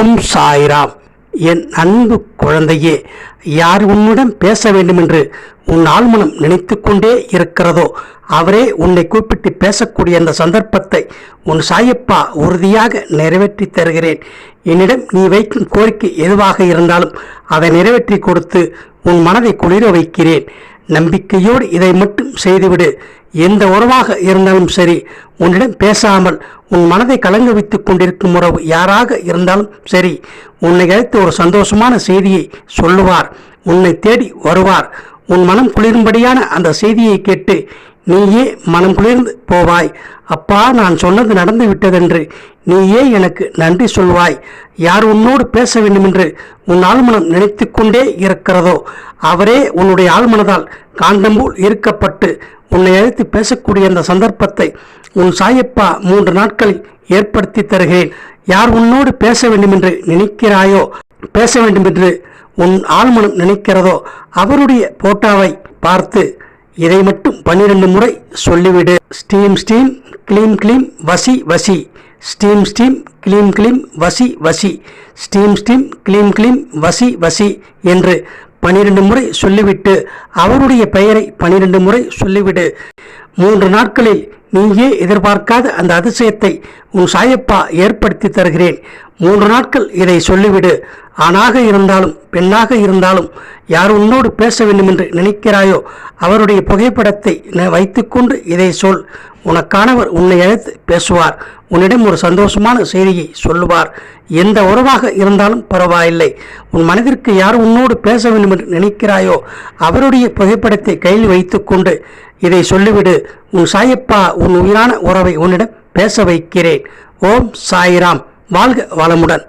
ஓம் சாய்ராம். என் அன்பு குழந்தையே யார் உன்னுடன் பேச வேண்டுமென்று உன் ஆழ்மனம் நினைத்து கொண்டே இருக்கிறதோ அவரே உன்னை கூப்பிட்டு பேசக்கூடிய அந்த சந்தர்ப்பத்தை உன் சாயப்பா உறுதியாக நிறைவேற்றி தருகிறேன். என்னிடம் நீ வைக்கும் கோரிக்கை எதுவாக இருந்தாலும் அதை நிறைவேற்றி கொடுத்து உன் மனதை குளிர வைக்கிறேன். நம்பிக்கையோடு இதை மட்டும் செய்துவிடு. எந்த உறவாக இருந்தாலும் சரி உன்னிடம் பேசாமல் உன் மனதை கலங்க வைத்துக் கொண்டிருக்கும் உறவு யாராக இருந்தாலும் சரி உன்னை அழைத்து ஒரு சந்தோஷமான செய்தியை சொல்லுவார் உன்னை தேடி வருவார். உன் மனம் குளிரும்படியான அந்த செய்தியை கேட்டு நீயே மனம் குளிர்ந்து போவாய். அப்பா நான் சொன்னது நடந்து விட்டதென்று நீயே எனக்கு நன்றி சொல்வாய். யார் உன்னோடு பேச வேண்டுமென்று உன் ஆழ்மனம் நினைத்து கொண்டே இருக்கிறதோ அவரே உன்னுடைய ஆழ்மனதால் காந்தம்போல் ஈர்க்கப்பட்டு உன்னை அழைத்து பேசக்கூடிய அந்த சந்தர்ப்பத்தை உன் சாயப்பா மூன்று நாட்களில் ஏற்படுத்தி தருகிறேன். யார் உன்னோடு பேச வேண்டுமென்று நினைக்கிறாயோ பேச வேண்டுமென்று உன் ஆழ்மனம் நினைக்கிறதோ அவருடைய போட்டாவை பார்த்து இதை மட்டும் பன்னிரண்டு முறை சொல்லிவிடு. ஸ்டீம் ஸ்டீம் க்ளீம் க்ளீம் வசி வசி. ஸ்டீம் ஸ்டீம் க்ளீம் க்ளீம் வசி வசி. ஸ்டீம் ஸ்டீம் க்ளீம் க்ளீம் வசி வசி என்று பனிரெண்டு முறை சொல்லிவிட்டு அவருடைய பெயரை பனிரெண்டு முறை சொல்லிவிடு. மூன்று நாட்களில் நீயே எதிர்பார்க்காத அந்த அதிசயத்தை உன் சாயப்பா ஏற்படுத்தி தருகிறேன். மூன்று நாட்கள் இதை சொல்லிவிடு. ஆணாக இருந்தாலும் பெண்ணாக இருந்தாலும் யார் உன்னோடு பேச வேண்டும் என்று நினைக்கிறாயோ அவருடைய புகைப்படத்தை ந- வைத்துக்கொண்டு இதை சொல். உனக்கானவர் உன்னை அழைத்து பேசுவார். உன்னிடம் ஒரு சந்தோஷமான செய்தியை சொல்லுவார். எந்த உறவாக இருந்தாலும் பரவாயில்லை. உன் மனதிற்கு யார் உன்னோடு பேச வேண்டும் என்று நினைக்கிறாயோ அவருடைய புகைப்படத்தை கையில் வைத்துக்கொண்டு இதை சொல்லிவிடு. உன் சாயப்பா உன் உயிரான உறவை உன்னிடம் பேச வைக்கிறேன். ஓம் சாய்ராம். வாழ்க வளமுடன்.